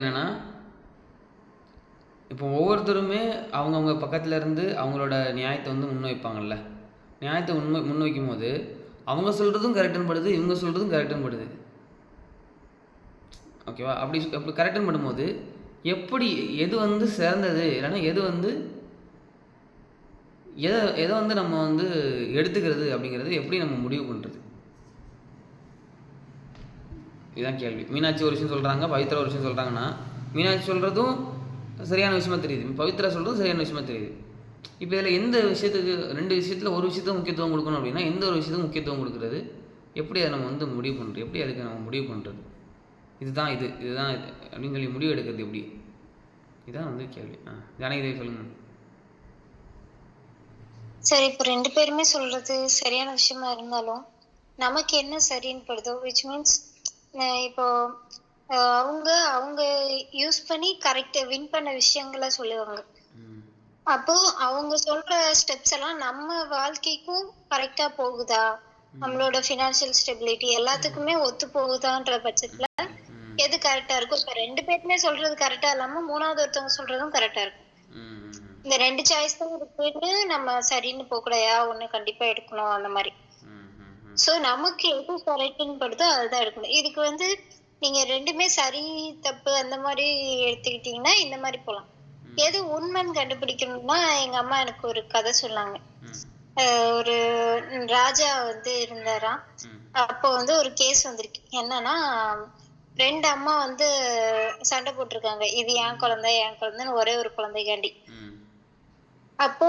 என்னன்னா இப்போ ஒவ்வொருத்தருமே அவங்கவுங்க பக்கத்தில் இருந்து அவங்களோட நியாயத்தை வந்து முன்வைப்பாங்கல்ல. நியாயத்தை உண்மை முன்வைக்கும் போது அவங்க சொல்கிறதும் கரெக்டுன்னு படுது இவங்க சொல்கிறதும் கரெக்டுன்னு படுது. ஓகேவா அப்படி அப்படி கரெக்டுன்னு படும்போது எப்படி எது வந்து சிறந்தது? இல்லைன்னா எது வந்து எதை எதை வந்து நம்ம வந்து எடுத்துக்கிறது அப்படிங்கிறது எப்படி நம்ம முடிவு பண்ணுறது இதுதான் கேள்வி. மீனாட்சி ஒரு விஷயம் சொல்கிறாங்க பவித்ரா ஒரு விஷயம் சொல்கிறாங்கன்னா மீனாட்சி சொல்கிறதும் சரியான விஷயமா தெரியுது. பவித்ரா சொல்கிறதும் சரியான விஷயமா தெரியுது. இப்போ இதில் எந்த விஷயத்துக்கு ரெண்டு விஷயத்தில் ஒரு விஷயத்துக்கு முக்கியத்துவம் கொடுக்கணும் அப்படின்னா எந்த ஒரு விஷயத்துக்கு முக்கியத்துவம் கொடுக்குறது? எப்படி அதை நம்ம வந்து முடிவு பண்ணுறது எப்படி அதுக்கு நம்ம முடிவு பண்ணுறது இதுதான் இது இதுதான் இது. அப்படின்னு சொல்லி முடிவு எடுக்கிறது எப்படி? இதுதான் வந்து கேள்வி. ஆ ஜனகிதை சொல்லுங்கள் சரி இப்போ ரெண்டு பேருமே சொல்றது சரியான விஷயமா இருந்தாலும் நமக்கு என்ன சரின்னு படுதோ விச் மீன்ஸ் இப்போ அவங்க அவங்க யூஸ் பண்ணி கரெக்ட் வின் பண்ண விஷயங்களை சொல்லுவாங்க. அப்போ அவங்க சொல்ற ஸ்டெப்ஸ் எல்லாம் நம்ம வாழ்க்கைக்கும் கரெக்டா போகுதா? நம்மளோட ஃபினான்ஷியல் ஸ்டெபிலிட்டி எல்லாத்துக்குமே ஒத்து போகுதான்ற பட்சத்துல எது கரெக்டா இருக்கும் இப்ப ரெண்டு பேருமே சொல்றது கரெக்டா இல்லாம மூணாவது ஒருத்தவங்க சொல்றதும் கரெக்டா இருக்கும். இந்த ரெண்டு சாய்ஸ் தான் இருக்குன்னு நம்ம சரின்னு போகக்கூடாதா? ஒண்ணு கண்டிப்பா எடுக்கணும் அந்த மாதிரி. சோ நமக்கு எது கரெக்ட்னு படுதோ அதுதான் எடுக்கணும். இதுக்கு வந்து நீங்க ரெண்டுமே சரி தப்பு அந்த மாதிரி எடுத்துக்கிட்டீங்கன்னா இந்த மாதிரி போலாம். எது உண்மைன்னு கண்டுபிடிக்கணும்னா எங்க அம்மா எனக்கு ஒரு கதை சொன்னாங்க. ஒரு ராஜா வந்து இருந்தாராம் அப்போ வந்து ஒரு கேஸ் வந்திருக்கு. என்னன்னா ரெண்டு அம்மா வந்து சண்டை போட்டிருக்காங்க. இது என் குழந்தை என் குழந்தைன்னு ஒரே ஒரு குழந்தைக்காண்டி. அப்போ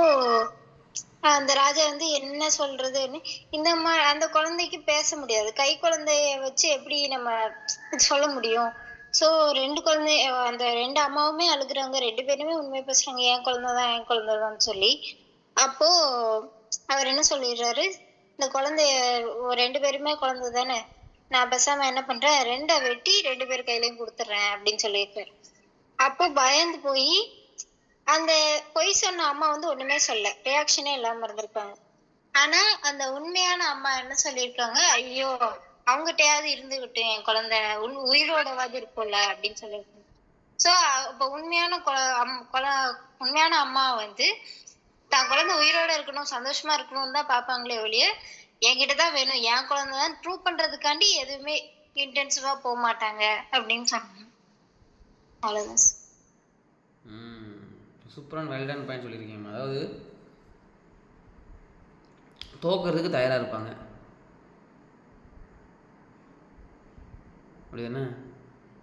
அந்த ராஜா வந்து என்ன சொல்றதுன்னு இந்த அம்மா அந்த குழந்தைக்கு பேச முடியாது. கை குழந்தைய வச்சு எப்படி நம்ம சொல்ல முடியும்? சோ ரெண்டு குழந்தை அந்த ரெண்டு அம்மாவுமே அழுகுறாங்க. ரெண்டு பேருமே உண்மை பேசுறாங்க. என் குழந்தைதான் என் குழந்தைதான் சொல்லி. அப்போ அவர் என்ன சொல்லிடுறாரு? இந்த குழந்தைய ரெண்டு பேருமே குழந்தை தானே. நான் பேசாம என்ன பண்றேன்? ரெண்டை வெட்டி ரெண்டு பேர் கையிலயும் கொடுத்துட்றேன் அப்படின்னு சொல்லியிருக்காரு. அப்போ பயந்து போய் அந்த பொய் சொன்ன அம்மா வந்து ஒண்ணுமே சொல்ல. ரியாக்ஷனே இல்லாம இருந்திருக்காங்க. ஆனா அந்த உண்மையான அம்மா என்ன சொல்லியிருக்காங்க? ஐயோ அவங்ககிட்டயாவது இருந்துகிட்டு என் குழந்தை உன் உயிரோடவாது இருக்கும்ல அப்படின்னு சொல்லியிருக்காங்க. சோ இப்ப உண்மையான குழ- அம்- உண்மையான அம்மா வந்து தான் குழந்தை உயிரோட இருக்கணும் சந்தோஷமா இருக்கணும்னு தான் பாப்பாங்களே ஒழிய என்கிட்ட தான் வேணும். என் குழந்தை தான் ப்ரூவ் பண்றதுக்காண்டி எதுவுமே இன்டென்சிவா போக மாட்டாங்க அப்படின்னு சொன்னாங்க. அவ்வளவுதான். சூப்பரான வெல்டன் பாயிண்ட் சொல்லியிருக்கீங்க அதாவது தோக்கிறதுக்கு தயாராக இருப்பாங்க. அப்படி தானே?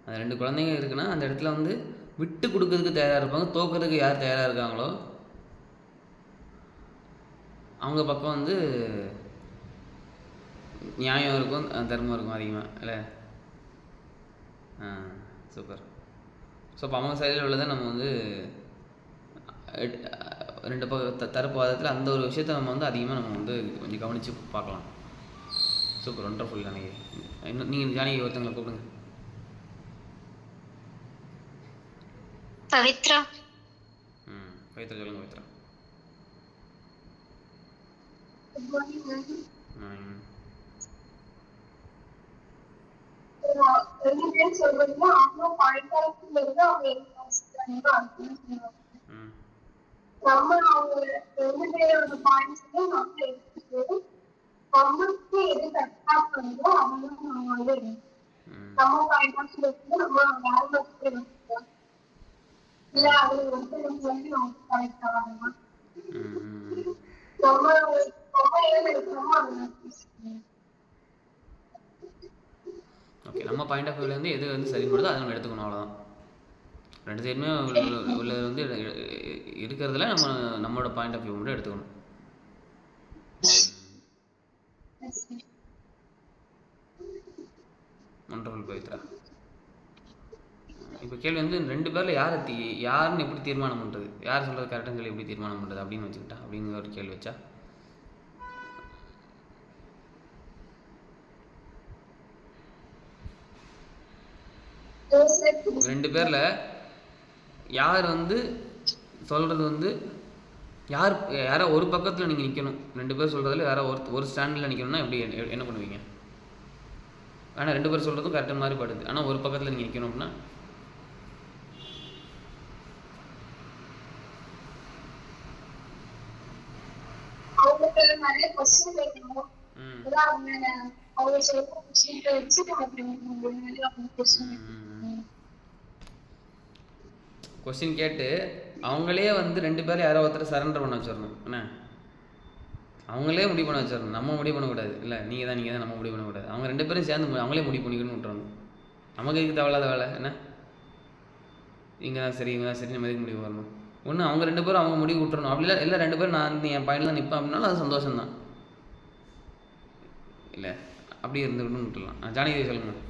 அந்த ரெண்டு குழந்தைங்க இருக்குன்னா அந்த இடத்துல வந்து விட்டு கொடுக்கறதுக்கு தயாராக இருப்பாங்க. தோக்கிறதுக்கு யார் தயாராக இருக்காங்களோ அவங்க பக்கம் வந்து நியாயம் இருக்கும் தர்மம் இருக்கும் அதிகமாக இல்லை? ஆ சூப்பர் ஸோ அப்போ அவங்க சைடில் உள்ளதை நம்ம வந்து ரெண்டு பக்க தரப்பு வாதத்தில் அந்த ஒரு விஷயத்த நம்ம வந்து அதிகமாக நம்ம வந்து கொஞ்சம் கவனித்து பார்க்கலாம். சூப்பர் ஒண்டர்ஃபுல் ஜானகி இன்னும் நீங்கள் ஜானகி ஒருத்தங்களை கூப்பிடுங்க. பவித்ரா. ம் பவித்ரா சொல்லுங்கள் பவித்ரா. ரெண்டு பேரும் அவங்க இருந்து அவங்க என்ன யோசிக்கிறாங்களோ அதுதான் சொல்லுவாங்க. ம் நம்ம அவங்க ரெண்டு பேரோட பாயிண்ட்ஸையும் நம்ம எடுத்துட்டு நமக்கு எது கரெக்டா பண்ணுதோ அவங்க நம்ம வந்து நம்ம பாயிண்ட் ஆஃப் வியூ நம்ம வேற எடுத்துக்கலாம் இல்ல அது வந்து வந்து நமக்கு கரெக்டா நம்ம நம்ம ஏன் எடுக்கிறோமோ அதை நம்ம யோசிக்கணும். ஓகே நம்ம பாயிண்ட் ஆஃப் வியூலேருந்து எது வந்து சரிப்படுதோ அதை நம்ம எடுத்துக்கணும் அவ்வளோதான் ரெண்டு சைடுமே உள்ளது வந்து இருக்கிறதுல நம்ம நம்மளோட பாயிண்ட் ஆஃப் வியூ மட்டும் எடுத்துக்கணும். ஒண்டர்ஃபுல் பவித்ரா இப்போ கேள்வி வந்து ரெண்டு பேரில் யாரை தீ யாருன்னு எப்படி தீர்மானம் பண்ணுறது யார் சொல்கிறது கரெக்டுன்னு சொல்லி எப்படி தீர்மானம் பண்ணுறது அப்படின்னு வச்சுக்கிட்டா அப்படிங்கிற ஒரு கேள்வி வச்சா? ரெண்டு பேரில் யார் வந்து சொல்கிறது வந்து யார் யாரோ ஒரு பக்கத்தில் நீங்கள் நிற்கணும் ரெண்டு பேர் சொல்கிறதுல யாரோ ஒரு ஒரு ஸ்டாண்டில் நிற்கணும்னா எப்படி என்ன பண்ணுவீங்க? ஆனால் ரெண்டு பேர் சொல்கிறதும் கரெக்டாக மாதிரி படுது. ஆனால் ஒரு பக்கத்தில் நீங்கள் நிற்கணும் அப்படின்னா? ம். கொஸ்டின் கேட்டு அவங்களே வந்து ரெண்டு பேரும் யாரோ ஒருத்தர் சரண்டர் பண்ண வச்சிடணும். என்ன? அவங்களே முடிவு பண்ண வச்சிடணும். நம்ம முடிவு பண்ணக்கூடாது. இல்லை நீங்கள் தான் நீங்கள் தான் நம்ம முடிவு பண்ணக்கூடாது. அவங்க ரெண்டு பேரும் சேர்ந்து அவங்களே முடிவு பண்ணிக்கணும்னு விட்டுறணும். நமக்கு இதுக்கு தேவையில்லாத வேலை. என்ன? இங்கே தான் சரி இங்கே தான் சரி நம்ம எதுக்கு முடிவு வரணும் ஒன்று அவங்க ரெண்டு பேரும் அவங்க முடிவு விட்டுறணும். அப்படி இல்லை இல்லை ரெண்டு பேரும் நான் வந்து என் பையனில் தான் நிற்பேன் அப்படின்னாலும் அது சந்தோஷம்தான். இல்லை அப்படி இருந்துக்கணும்னு விட்டுலாம் ஆ, ஜானகி சொல்லுங்கள்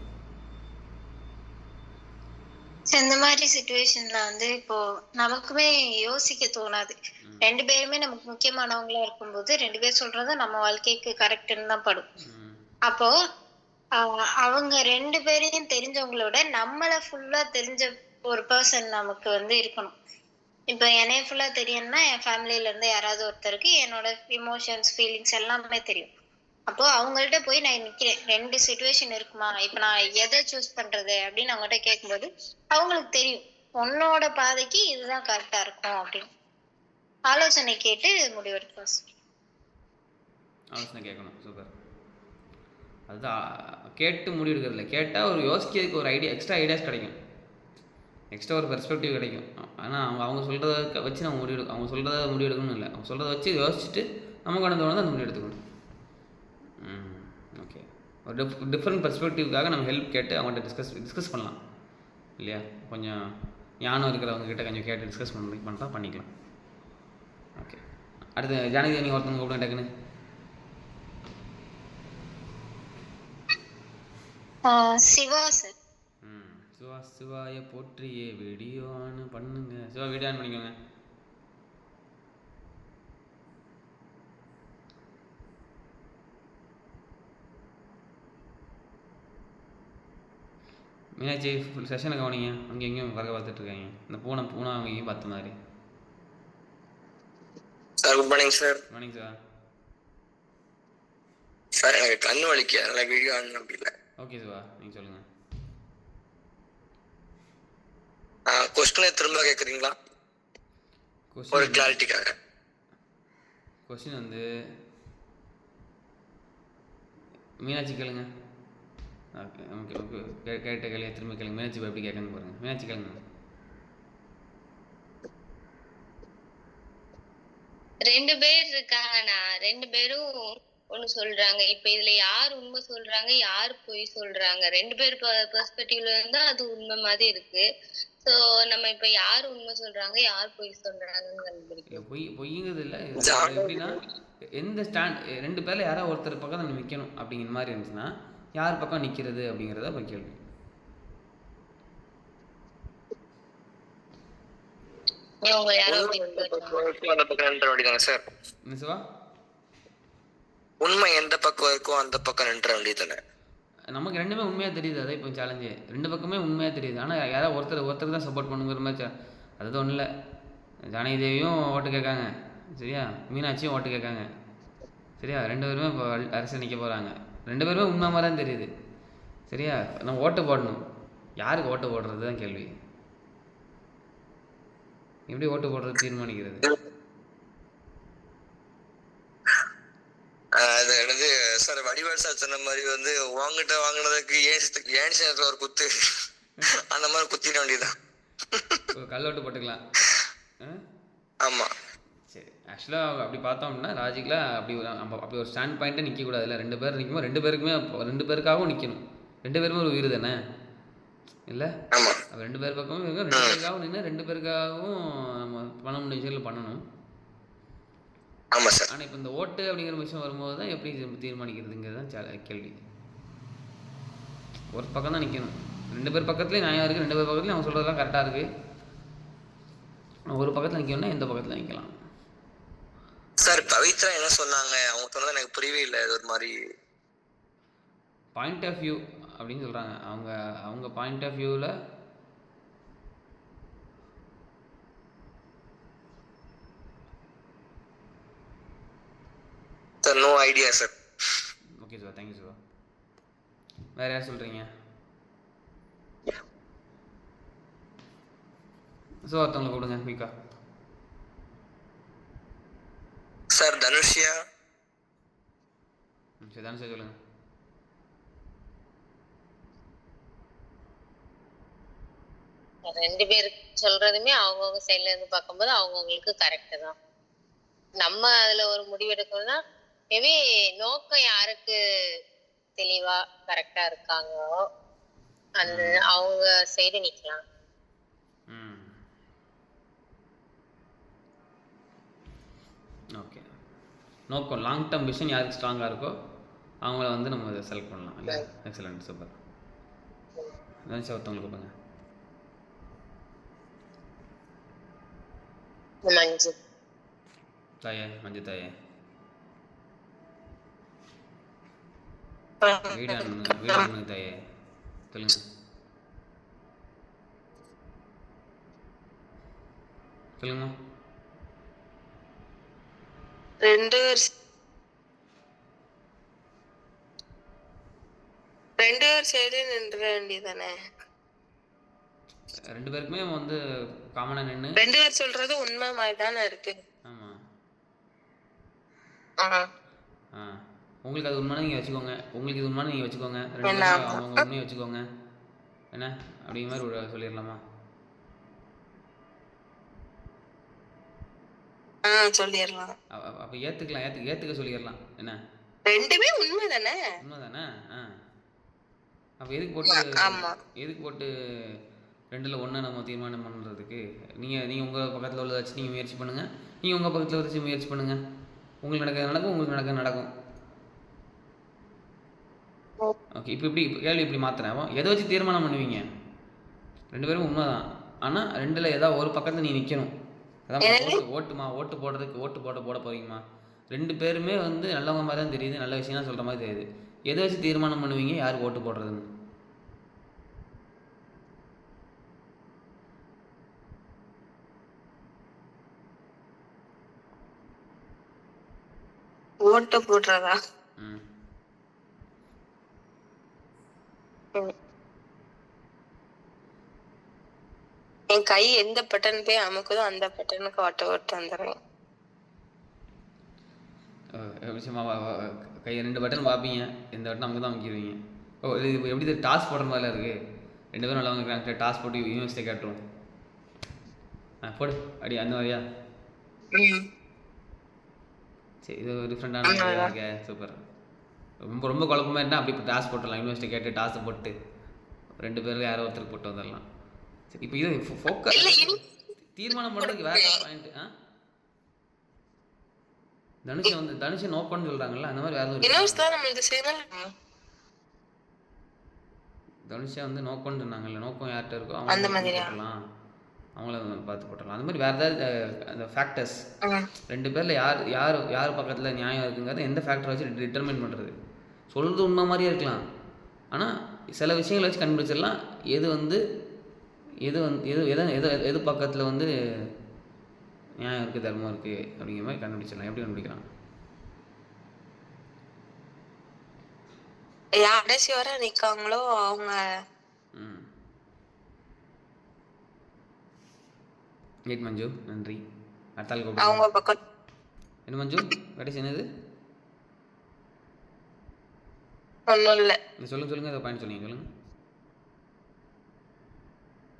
இந்த மாதிரி சுச்சுவேஷன்ல வந்து இப்போ நமக்குமே யோசிக்க தோணாது. ரெண்டு பேருமே நமக்கு முக்கியமானவங்களா இருக்கும்போது ரெண்டு பேர் சொல்றது நம்ம வாழ்க்கைக்கு கரெக்ட்னு தான் படும். அப்போ அவங்க ரெண்டு பேரையும் தெரிஞ்சவங்களோட நம்மள ஃபுல்லா தெரிஞ்ச ஒரு பர்சன் நமக்கு வந்து இருக்கணும். இப்போ என்னைய ஃபுல்லா தெரியும்னா என் ஃபேமிலியில இருந்து யாராவது ஒருத்தருக்கு என்னோட இமோஷன்ஸ் ஃபீலிங்ஸ் எல்லாமே தெரியும். அப்போ அவங்கள்ட்ட போய் நான் நிக்கிறேன். ரெண்டு சுச்சுவேஷன் இருக்குமா? இப்போ நான் எதை சூஸ் பண்றது அப்படின்னு அவங்ககிட்ட கேட்கும்போது அவங்களுக்கு தெரியும். உன்னோட பாதைக்கு இதுதான் கரெக்டா இருக்கும் அப்படின்னு. ஆலோசனை கேட்டு முடிவெடுக்கலாம் ஆலோசனை கேட்கணும். சூப்பர். அதுதான் கேட்டு முடிவெடுக்கிறதில்ல கேட்டால் ஒரு யோசிக்கிறதுக்கு ஒரு ஐடியா எக்ஸ்ட்ரா ஐடியாஸ் கிடைக்கும். எக்ஸ்ட்ரா ஒரு பெர்ஸ்பெக்டிவ் கிடைக்கும். ஆனால் அவங்க அவங்க சொல்கிறத வச்சு நம்ம முடிவெடுக்க அவங்க சொல்கிறத முடிவெடுக்கணும்னு இல்லை. அவங்க சொல்கிறத வச்சு யோசிச்சுட்டு நமக்கு கொண்டு வந்து அந்த முடிவு எடுத்துக்கணும் ஓகே ஒரு டிஃப் டிஃப்ரெண்ட் பெர்ஸ்பெக்டிவ்காக நம்ம ஹெல்ப் கேட்டு அவங்கள்ட்ட டிஸ்கஸ் டிஸ்கஸ் பண்ணலாம். இல்லையா? கொஞ்சம் ஞானம் இருக்கிறவங்க கிட்ட கொஞ்சம் கேட்டு டிஸ்கஸ் பண்ணி பண்ணிட்டா பண்ணிக்கலாம். ஓகே அடுத்து ஜானகி நீங்கள் ஒருத்தவங்க கூப்பிடுங்க டக்குன்னு. சிவா சார். ம் சிவா சிவாய போற்றியே வீடியோ ஆன் பண்ணுங்க. சிவா வீடியோ ஆன் பண்ணிக்கோங்க. மீனாட்சி ஃபுல் செஷனை கவனிங்க. அங்கே எங்கேயும் வர பார்த்துட்டு இருக்காங்க. இந்த பூனை பூனை அவங்க எங்கேயும் பார்த்த மாதிரி. Sir good morning sir morning Shiva sir எனக்கு கண்ணு வலிக்கு. அதனால வீடியோ ஆன் முடியல. ஓகே சிவா நீங்கள் சொல்லுங்கள் கொஸ்டினை திரும்ப கேட்குறீங்களா ஒரு கிளாரிட்டிக்காக கொஸ்டின் வந்து மீனாட்சி கேளுங்க. ஓகே ஓகே ஓகே கே- கேட்ட கேள்வி திரும்ப கேளுங்க. மீனாட்சி எப்படி கேட்கணும்னு பாருங்க. மீனாட்சி கேளுங்க. ரெண்டு பேர் இருக்காங்கண்ணா. ரெண்டு பேரும் ஒண்ணு சொல்றாங்க. இப்ப இதுல யார் உண்மை சொல்றாங்க யார் பொய் சொல்றாங்க? ரெண்டு பேர் பெர்ஸ்பெக்டிவ்ல இருந்தா அது உண்மை மாதிரி இருக்கு. சோ நம்ம இப்ப யார் உண்மை சொல்றாங்க யார் பொய் சொல்றாங்கன்னு கண்டுபிடிக்கணும் பொய் பொய்ங்கிறது இல்லை. எப்படின்னா எந்த ஸ்டாண்ட் ரெண்டு பேரில் யாராவது ஒருத்தர் பக்கம் நம்ம நிற்கணும் அப்படிங்கிற மாதிரி இருந்துச்சுன்னா யார் பக்கம் நிற்கிறது அப்படிங்கிறத இப்போ கேள்வி. உண்மை எந்த பக்கம் இருக்கோ அந்த பக்கம் நின்ற வேண்டியதானே சார்? என்ன சிவா உண்மை எந்த பக்கம் இருக்கோ அந்த பக்கம் நின்ற வேண்டியதானே நமக்கு ரெண்டுமே உண்மையாக தெரியுது அதான் இப்போ சேலஞ்சு ரெண்டு பக்கமே உண்மையாக தெரியுது. ஆனால் யாராவது ஒருத்தர் ஒருத்தர் தான் சப்போர்ட் பண்ணுங்கிற மாதிரி அது ஒன்றும் இல்லை. ஜானகி தேவியும் ஓட்டு கேட்காங்க. சரியா? மீனாட்சியும் ஓட்டு கேட்காங்க. சரியா? ரெண்டு பேருமே இப்போ அரசியல் நிற்க போகிறாங்க ரெண்டு பேருமே உண்மை மாதிரி தான் தெரியுது. சரியா? நம்ம ஓட்டு போடணும். யாருக்கு ஓட்டு போடுறது தான் கேள்வி. எப்படி ஓட்டு போடுறது தீர்மானிக்கிறது? அது என்னது சார் வடிவேல் சார் சொன்ன மாதிரி வந்து உங்ககிட்ட வாங்கினதுக்கு ஏன் ஏன் நேரத்துல ஒரு குத்து? அந்த மாதிரி குத்திட வேண்டியதுதான். ஒரு கல்லோட்டு போட்டுக்கலாம். ஆமா. ஆக்சுவலாக அப்படி பார்த்தோம் அப்படின்னா லாஜிக்கலாக அப்படி ஒரு நம்ம அப்படி ஒரு ஸ்டாண்ட் பாயிண்ட்டே நிற்கக்கூடாது இல்லை ரெண்டு பேர் நிற்கும்போது ரெண்டு பேருக்குமே ரெண்டு பேருக்காகவும் நிற்கணும் ரெண்டு பேருமே ஒரு உயிர் தானே? இல்லை? ரெண்டு பேர் பக்கமும் ரெண்டு பேருக்காகவும் நின்று ரெண்டு பேருக்காகவும் நம்ம பண்ண முடிய விஷயங்கள் பண்ணணும். ஆமா சார் ஆனால் இப்போ இந்த ஓட்டு அப்படிங்கிற விஷயம் வரும்போது தான் எப்படி தீர்மானிக்கிறதுங்கிறது தான் கேள்வி. ஒரு பக்கம் தான் நிற்கணும் ரெண்டு பேர் பக்கத்துலேயும் நியாயம் இருக்குது ரெண்டு பேர் பக்கத்துலையும் அவங்க சொல்கிறதெல்லாம் கரெக்டாக இருக்குது ஒரு பக்கத்தில் நிற்கணும்னா எந்த பக்கத்தில் நிற்கலாம் சார் பவித்ரா என்ன சொன்னாங்க? அவங்க சொன்னது எனக்கு புரியவே இல்லை. ஒரு மாதிரி பாயிண்ட் ஆஃப் வியூ அப்படின்னு சொல்கிறாங்க அவங்க அவங்க பாயிண்ட் ஆஃப் வியூவில் sir no idea sir. Okay sir thank you sir வேறு யார் சொல்கிறீங்க ஸோ ஒருத்தவங்களை கொடுங்க மீக்கா சார் தனுஷ்யா? சரி தனுஷா சொல்லுங்க. ரெண்டு பேர் சொல்றதுமே அவங்கவுங்க சைட்ல இருந்து பார்க்கும்போது அவங்கவுங்களுக்கு கரெக்ட் தான். நம்ம அதுல ஒரு முடிவு எடுக்கணும்னா மேபி நோக்கம் யாருக்கு தெளிவா கரெக்டா இருக்காங்களோ அந்த அவங்க சைடு நிக்கலாம் ம் ஓகே நோக்கம் லாங் டேர்ம் விஷன் யாருக்கு ஸ்ட்ராங்காக இருக்கோ அவங்கள வந்து நம்ம இதை செலக்ட் பண்ணலாம். இல்லை எக்ஸலண்ட் சூப்பர் தனுஷா ஒருத்தவங்களுக்கு மஞ்சு. தாயே மஞ்சு தாயே. வீடு அண்ணு வீடு அண்ணு தாயே. சொல்லுங்க. சொல்லுங்கம்மா. ரெண்டு ரெண்டு பேர் சைடு நின்ற வேண்டியதானே ரெண்டு பேருக்குமே வந்து காமனாக நின்று ரெண்டு பேர் சொல்றது உண்மை மாதிரி தானே இருக்கு. ஆமாம் ஆ. உங்களுக்கு அது உண்மையான நீங்கள் வச்சுக்கோங்க. உங்களுக்கு இது உண்மையான நீங்கள் வச்சுக்கோங்க. ரெண்டு? பேரும் அவங்கவுங்க உண்மையை வச்சுக்கோங்க. என்ன? அப்படிங்கிற மாதிரி சொல்லிடலாமா? சொல்லிடலாம் அப்போ ஏற்றுக்கலாம் ஏற்று ஏற்றுக்க சொல்லிடலாம் என்ன? ரெண்டுமே உண்மை தானே உண்மை தானே அப்போ எதுக்கு போட்டு ஆமா. எதுக்கு போட்டு ரெண்டில் ஒன்று நம்ம தீர்மானம் பண்ணுறதுக்கு நீங்கள் நீங்கள் உங்கள் பக்கத்தில் உள்ளதை வச்சு நீங்கள் முயற்சி பண்ணுங்கள் நீங்கள் உங்கள் பக்கத்தில் வச்சு முயற்சி பண்ணுங்கள் உங்களுக்கு நடக்கிறது நடக்கும் உங்களுக்கு நடக்கிறது நடக்கும். ஓகே இப்போ இப்படி இப்ப கேள்வி இப்படி மாற்றுறேன் எதை வச்சு தீர்மானம் பண்ணுவீங்க? ரெண்டு பேரும் உண்மை தான் ஆனால் ரெண்டில் ஏதாவது ஒரு பக்கத்தில் நீ நிற்கணும் அதான் ஓட்டு ஓட்டுமா ஓட்டு போடுறதுக்கு ஓட்டு போட போட போகிறீங்கம்மா ரெண்டு பேருமே வந்து நல்லவங்க மாதிரி தான் தெரியுது நல்ல விஷயம் தான் சொல்கிற மாதிரி தெரியுது. எதை வச்சு தீர்மானம் பண்ணுவீங்க யார் ஓட்டு போடுறதுன்னு? ஓட்டு போடுறதா? ம் ம். என் கை எந்த பட்டன் போய் அமுக்குதோ அந்த பட்டனுக்கு ஓட்ட ஓட்டு வந்துடுறேன் கை ரெண்டு பட்டன் பார்ப்பீங்க எந்த பட்டன் அவங்க தான் அமைக்கிடுவீங்க. ஓ இது எப்படி டாஸ் போடுற மாதிரிலாம் இருக்குது ரெண்டு பேரும் நல்லவங்க இருக்கிறாங்க டாஸ் போட்டு யூனிவர்சிட்டி காட்டுறோம் ஆ போடு. அடி அந்த மாதிரியா. சரி இது டிஃப்ரெண்டான இருக்கே. சூப்பர் ரொம்ப ரொம்ப குழப்பமா இருந்தால் அப்படி டாஸ் போட்டுடலாம். யூனிவர்சிட்டி கேட்டு டாஸ் போட்டு ரெண்டு பேரில் யாரோ ஒருத்தருக்கு போட்டு வந்துடலாம். சரி இப்போ இது ஃபோக்கஸ் இல்ல, இனி- தீர்மானம் பண்ணுறதுக்கு வேற பாயிண்ட் ஆ? தனுஷை வந்து தனுஷை நோக்கம்னு சொல்கிறாங்கல்ல அந்த மாதிரி வேற சிக்னல் தனுஷா வந்து நோக்கம்னு சொன்னாங்கல்ல நோக்கம் யார்கிட்ட இருக்கோ அந்த அவங்க? போட்டுடலாம் அவங்கள பார்த்து போட்டுடலாம். அந்த மாதிரி வேறு ஏதாவது அந்த ஃபேக்டர்ஸ். ரெண்டு பேரில் யார் யார் யார் பக்கத்தில் நியாயம் இருக்குங்கிறத எந்த ஃபேக்டரை வச்சு டிட்டர்மைன் பண்ணுறது சொல்கிறது உண்மை மாதிரியே இருக்கலாம். ஆனால் சில விஷயங்களை வச்சு கண்டுபிடிச்சிடலாம். எது வந்து எது வந்து எது எது எது எது பக்கத்தில் வந்து நியாயம் இருக்குது தர்மம் இருக்குது அப்படிங்கிற மாதிரி கண்டுபிடிச்சிடலாம். எப்படி கண்டுபிடிக்கலாம்? கடைசி வர நிக்காங்களோ அவங்க. வெயிட் மஞ்சு நன்றி. அடுத்தாள் கூப்பிடுங்க. அவங்க பக்கம். என்ன மஞ்சு? கடைசி என்னது? ஒண்ணும் இல்ல. சொல்லுங்க சொல்லுங்க ஏதோ பாயிண்ட் சொல்லுங்க சொல்லுங்க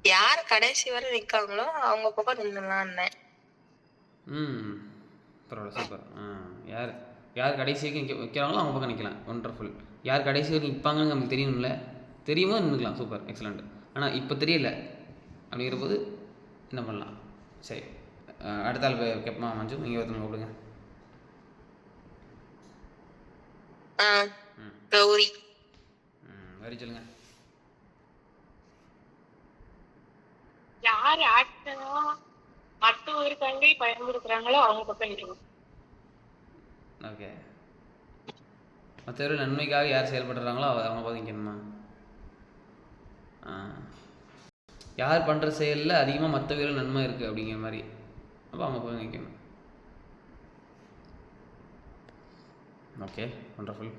யார் கடைசி வரை நிக்காங்களோ அவங்க பக்கம் நின்னுலான்னு ம் பரவாயில்ல சூப்பர் யார் யார் கடைசி வரைக்கும் நிக்க வைக்கிறாங்களோ அவங்க பக்கம் நிற்கலாம் ஒண்டர்ஃபுல் யார் கடைசி வரைக்கும் நிற்பாங்கன்னு நமக்கு தெரியணும்ல? தெரியுமோ நின்றுக்கலாம் சூப்பர் எக்ஸலண்ட் ஆனால் இப்போ தெரியல. அப்படிங்கிற போது என்ன பண்ணலாம்? சரி. அடுத்த ஆள் கேட்போமா மஞ்சு? நீங்கள் ஒருத்தவங்க கூப்பிடுங்க. கௌரி. ம் வரி சொல்லுங்க. யார் ஆக்டரா மற்றவருக்காண்டி பயன்படுத்துறாங்களோ அவங்க பக்கம் இருக்கும் ஓகே மற்றவர்கள் நன்மைக்காக யார் செயல்படுறாங்களோ அவ- அவங்க பார்த்துக்கணுமா ஆ. யார் பண்ணுற செயலில் அதிகமாக மற்றவர்கள் நன்மை இருக்குது அப்படிங்கிற மாதிரி. அப்போ அவங்க போய் நிற்கணும் ஓகே ஒண்டர்ஃபுல்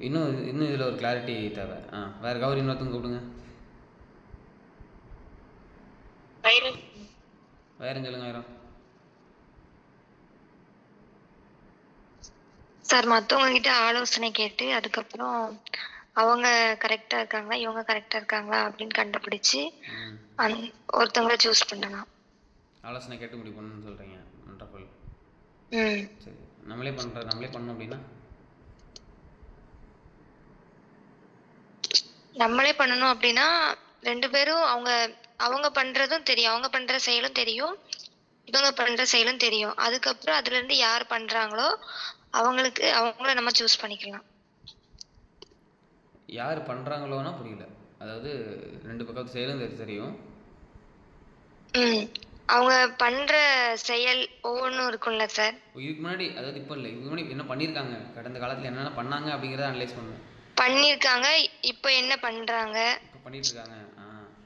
இன்னும் இன்னும் இதில் ஒரு கிளாரிட்டி தேவை. ஆ வேறு கௌரி இன்னொருத்தவங்க கூப்பிடுங்க. சொல்லுங்க சார் மற்றவங்க கிட்ட ஆலோசனை கேட்டு அதுக்கப்புறம் அவங்க கரெக்டா இருக்காங்களா இவங்க கரெக்டா இருக்காங்களா அப்படின்னு கண்டுபிடிச்சு ஒருத்தவங்கள சூஸ் பண்ணலாம். ஆலோசனை கேட்டு முடிவு பண்ணணும்னு சொல்கிறீங்க வண்டர்ஃபுல் ம். சரி. நம்மளே பண்ணுற நம்மளே பண்ணோம் அப்படின்னா? நம்மளே பண்ணணும் அப்படின்னா ரெண்டு பேரும் அவங்க அவங்க பண்றதும் தெரியும். அவங்க பண்ற செயலும் தெரியும். இவங்க பண்ற செயலும் தெரியும். அதுக்கப்புறம் அதுல இருந்து யார் பண்றாங்களோ அவங்களுக்கு அவங்கள நம்ம சூஸ் பண்ணிக்கலாம். யார் பண்ணுறாங்களோன்னா புரியல. அதாவது ரெண்டு பக்கத்து செயலும் தெரி- தெரியும். அவங்க பண்ற செயல் ஒவ்வொன்றும் இருக்கும்ல சார். இதுக்கு முன்னாடி அதாவது இப்போ இல்லை இதுக்கு முன்னாடி என்ன பண்ணியிருக்காங்க கடந்த காலத்தில் என்னென்ன பண்ணாங்க அப்படிங்கிறத அனலைஸ் பண்ணணும் பண்ணியிருக்காங்க இப்போ என்ன பண்றாங்க? இப்போ பண்ணிட்டு இருக்காங்க.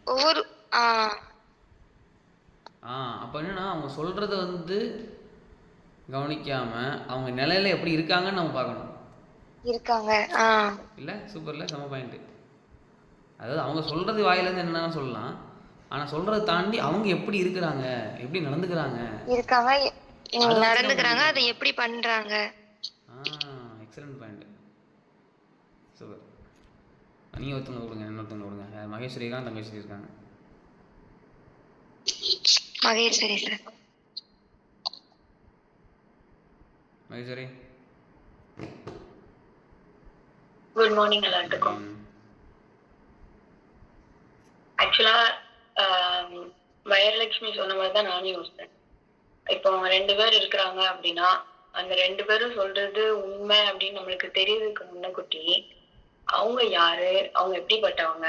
ஒவ்வொரு ஆ. அப்போ என்னன்னா அவங்க சொல்கிறத வந்து கவனிக்காமல் அவங்க நிலையில எப்படி இருக்காங்கன்னு நம்ம பார்க்கணும். இருக்காங்க இல்லை சூப்பரில் செம பாயிண்ட்டு அதாவது அவங்க சொல்கிறது வாயிலேருந்து என்னென்னு சொல்லலாம். ஆனால் சொல்கிறத தாண்டி அவங்க எப்படி இருக்கிறாங்க எப்படி நடந்துக்கிறாங்க. இருக்காங்க நடந்துக்கிறாங்க அதை எப்படி பண்றாங்க. ஆ பாயிண்ட் சூப்பர் நீங்கள் ஒருத்தவங்க கொடுங்க இன்னொருத்தவங்க கொடுங்க. மகேஸ்வரி இருக்காங்க தங்கேஸ்வரி இருக்காங்க. Maheswari sir. Maheswari. Good morning எல்லாத்துக்கும். ஆக்சுவலா வயலட்சுமி சொன்ன மாதிரி தான் நானும் யோசித்தேன். இப்போ அவங்க ரெண்டு பேர் இருக்கிறாங்க அப்படின்னா அந்த ரெண்டு பேரும் சொல்றது உண்மை அப்படின்னு நம்மளுக்கு தெரியறதுக்கு முன்னக்குட்டி அவங்க யாரு? அவங்க எப்படிப்பட்டவங்க?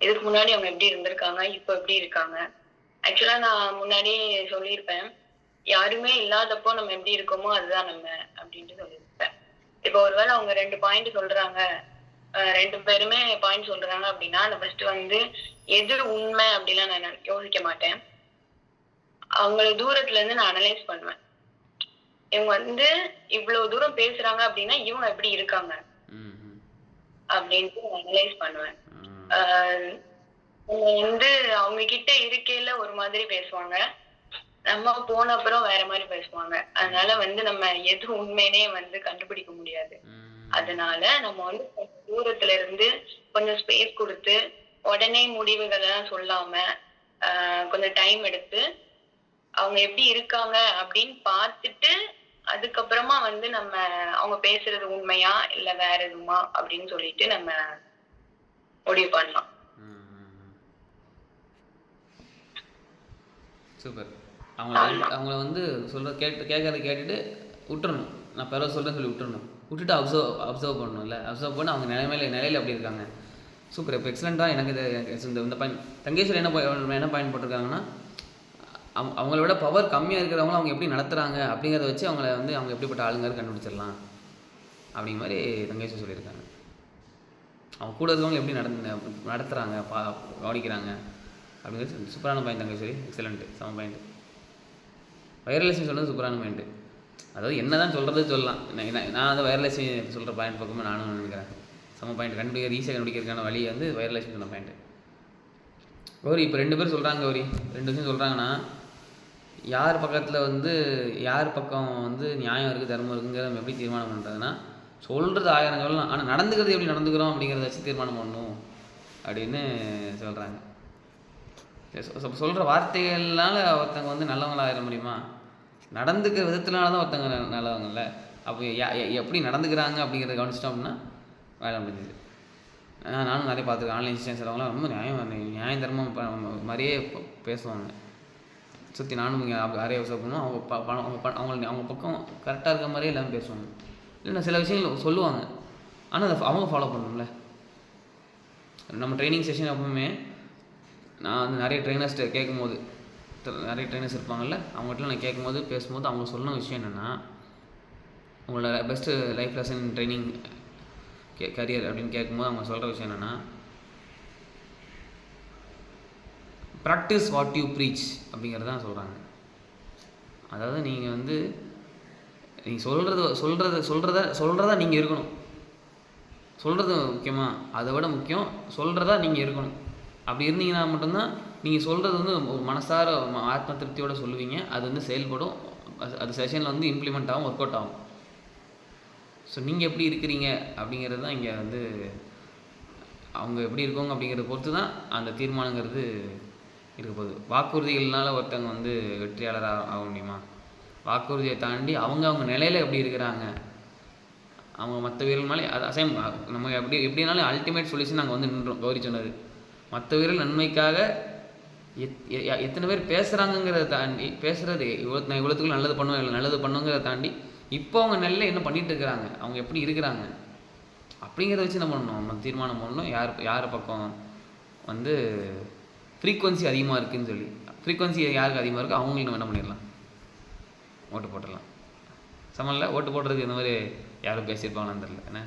இதுக்கு முன்னாடி அவங்க எப்படி இருந்திருக்காங்க? இப்போ எப்படி இருக்காங்க? ஆக்சுவலா நான் முன்னாடியே சொல்லியிருப்பேன். யாருமே இல்லாதப்போ நம்ம எப்படி இருக்கோமோ அதுதான் நம்ம அப்படின்ட்டு சொல்லியிருப்பேன். இப்போ ஒருவேளை அவங்க ரெண்டு பாயிண்ட் சொல்றாங்க ரெண்டு பேருமே பாயிண்ட் சொல்றாங்க அப்படின்னா நான் ஃபர்ஸ்ட் வந்து எது உண்மை அப்படிலாம் நான் யோசிக்க மாட்டேன். அவங்கள தூரத்துல இருந்து நான் அனலைஸ் பண்ணுவேன். இவங்க வந்து இவ்வளவு தூரம் பேசுறாங்க அப்படின்னா இவங்க எப்படி இருக்காங்க? அப்படின்ட்டு அனலைஸ் பண்ணுவேன். நம்ம வந்து அவங்க கிட்ட இருக்கையில ஒரு மாதிரி பேசுவாங்க. நம்ம போன அப்புறம் வேற மாதிரி பேசுவாங்க. அதனால வந்து நம்ம எது உண்மைனே வந்து கண்டுபிடிக்க முடியாது. அதனால நம்ம வந்து தூரத்துல இருந்து கொஞ்சம் ஸ்பேஸ் கொடுத்து உடனே முடிவுகள் எல்லாம் சொல்லாம கொஞ்சம் டைம் எடுத்து அவங்க எப்படி இருக்காங்க அப்படின்னு பார்த்துட்டு அதுக்கப்புறமா வந்து நம்ம அவங்க பேசுறது உண்மையா இல்ல வேற எதுவுமா அப்படின்னு சொல்லிட்டு நம்ம முடிவு பண்ணலாம். சூப்பர். அவங்கள அவங்கள வந்து சொல்கிற கேட்டு கேட்கறத கேட்டுட்டு விட்டுறணும். நான் பிறகு சொல்கிறேன்னு சொல்லி விட்டுறணும். விட்டுட்டு அப்சர்வ் அப்சர்வ் பண்ணணும்ல. அப்சர்வ் பண்ணி அவங்க நிலைமையில நிலையில அப்படி இருக்காங்க. சூப்பர். இப்போ எக்ஸலண்ட்டாக எனக்கு இது இந்த இந்த பாயிண்ட் தங்கேஸ்வரி என்ன என்ன பாயிண்ட் போட்டிருக்காங்கன்னா அவங்க அவங்கள விட பவர் கம்மியாக இருக்கிறவங்கள அவங்க எப்படி நடத்துகிறாங்க அப்படிங்கிறத வச்சு அவங்கள வந்து அவங்க எப்படிப்பட்ட ஆளுங்க கண்டுபிடிச்சிடலாம். அப்படிங்கிற மாதிரி தங்கேஸ்வரி சொல்லியிருக்காங்க. அவங்க கூட இருக்கவங்க எப்படி நடந்து நடத்துகிறாங்க பா கவனிக்கிறாங்க. அப்படின்னு சூப்பரான பாயிண்ட் தங்கேஸ்வரி எக்ஸலண்ட்டு செம பாயிண்ட் வயர்லெஸ் சொல்கிறது சூப்பரான பாயிண்ட்டு அதாவது என்ன தான் சொல்கிறது சொல்லலாம். நான் நான் அந்த வயர்லெஸ் சொல்கிற பாயிண்ட் பக்கமே நானும் நினைக்கிறேன். செம பாயிண்ட் கண்டுபிடிக்க ஈஸியாக கண்டுபிடிக்கிறதுக்கான வழி வந்து வயர்லெஸ் சொன்ன பாயிண்ட்டு கௌரி இப்போ ரெண்டு பேரும் சொல்கிறாங்க கௌரி. ரெண்டு விஷயம் சொல்கிறாங்கன்னா யார் பக்கத்தில் வந்து யார் பக்கம் வந்து நியாயம் இருக்குது தர்மம் இருக்குங்கிறத நம்ம எப்படி தீர்மானம் பண்ணுறதுன்னா சொல்கிறது ஆயிரம் சொல்லலாம் ஆனால் நடந்துக்கிறது எப்படி நடந்துக்கிறோம் அப்படிங்கிறத வச்சு தீர்மானம் பண்ணணும் அப்படின்னு சொல்கிறாங்க சொல்கிற வார்த்தைகள்னால ஒருத்தங்க வந்து நல்லவங்களாக ஆயிட முடியுமா? நடந்துக்கிற விதத்தினால தான் ஒருத்தங்க ந- நல்லவங்கல்ல. அப்போ எ- எப்படி நடந்துக்கிறாங்க அப்படிங்கிறத கவனிச்சிட்டோம் அப்படின்னா வேலை முடிஞ்சுது. நானும் நிறைய பார்த்துருக்கேன். ஆன்லைன் ஸ்டேஷன் வரவங்களாம் ரொம்ப நியாயம் நியாயம் தர்மம் மாதிரியே பேசுவாங்க. சுற்றி நானும் இங்கே நிறைய யூஸ் அவங்க பணம் அவங்க பணம் அவங்க அவங்க பக்கம் கரெக்டாக இருக்க மாதிரியே எல்லாமே பேசுவாங்க. இல்லைன்னா சில விஷயங்கள் சொல்லுவாங்க. ஆனால் அதை அவங்க ஃபாலோ பண்ணணும்ல. நம்ம ட்ரைனிங் செஷன் எப்பவுமே நான் வந்து நிறைய ட்ரைனர்ஸ்ட்டு கேட்கும்போது நிறைய ட்ரைனர்ஸ் இருப்பாங்கல்ல அவங்ககிட்ட நான் கேட்கும்போது பேசும்போது அவங்க சொன்ன விஷயம் என்னென்னா உங்களோட பெஸ்ட்டு லைஃப் லெசன் ட்ரைனிங் கே கரியர் அப்படின்னு கேட்கும்போது அவங்க சொல்கிற விஷயம் என்னென்னா ப்ராக்டிஸ் வாட் யூ ப்ரீச் அப்படிங்கிறது தான் சொல்கிறாங்க அதாவது நீங்கள் வந்து நீங்கள் சொல்கிறது சொல்கிறத சொல்கிறத சொல்கிறதா நீங்கள் இருக்கணும். சொல்கிறது முக்கியமாக அதை விட முக்கியம் சொல்கிறதா நீங்கள் இருக்கணும். அப்படி இருந்தீங்கன்னா மட்டும்தான் நீங்கள் சொல்கிறது வந்து ஒரு மனசார ம- ஆத்ம திருப்தியோட சொல்லுவீங்க. அது வந்து செயல்படும். அது- அது செஷனில் வந்து இம்ப்ளிமெண்ட் ஆகும் ஒர்க் அவுட் ஆகும். ஸோ நீங்கள் எப்படி இருக்கிறீங்க அப்படிங்கிறது தான் இங்கே வந்து அவங்க எப்படி இருக்கவங்க அப்படிங்கிறத பொறுத்து தான் அந்த தீர்மானங்கிறது இருக்க போகுது. வாக்குறுதிகள்னால ஒருத்தவங்க வந்து வெற்றியாளராக ஆக முடியுமா? வாக்குறுதியை தாண்டி அவங்க அவங்க நிலையில் எப்படி இருக்கிறாங்க? அவங்க மற்ற வீரர்கள் மேலே அது அசைம் நம்ம எப்படி எப்படினாலும் அல்டிமேட் சொல்யூஷன் நாங்கள் வந்து நின்றோம். கௌரி சொன்னது. மற்ற உயிரில் நன்மைக்காக எத் எத்தனை பேர் பேசுகிறாங்கங்கிறத தாண்டி பேசுகிறது இவ்வளோ நான் இவ்வளோத்துக்கு நல்லது பண்ணுவேன் இல்லை நல்லது பண்ணுங்கிறத தாண்டி இப்போ அவங்க நெல்ல என்ன பண்ணிகிட்டு இருக்கிறாங்க அவங்க எப்படி இருக்கிறாங்க அப்படிங்கிறத வச்சு என்ன பண்ணணும் நம்ம தீர்மானம் பண்ணணும் யார் யார் பக்கம் வந்து ஃப்ரீக்குவன்சி அதிகமாக இருக்குன்னு சொல்லி ஃப்ரீக்குவன்சி யாருக்கு அதிகமாக இருக்கோ அவங்களுக்கு நம்ம என்ன பண்ணிடலாம்? ஓட்டு போட்டுடலாம். சமல்ல ஓட்டு போடுறதுக்கு இந்த மாதிரி யாரும் பேசியிருப்பாங்களான்னு தெரில என்ன?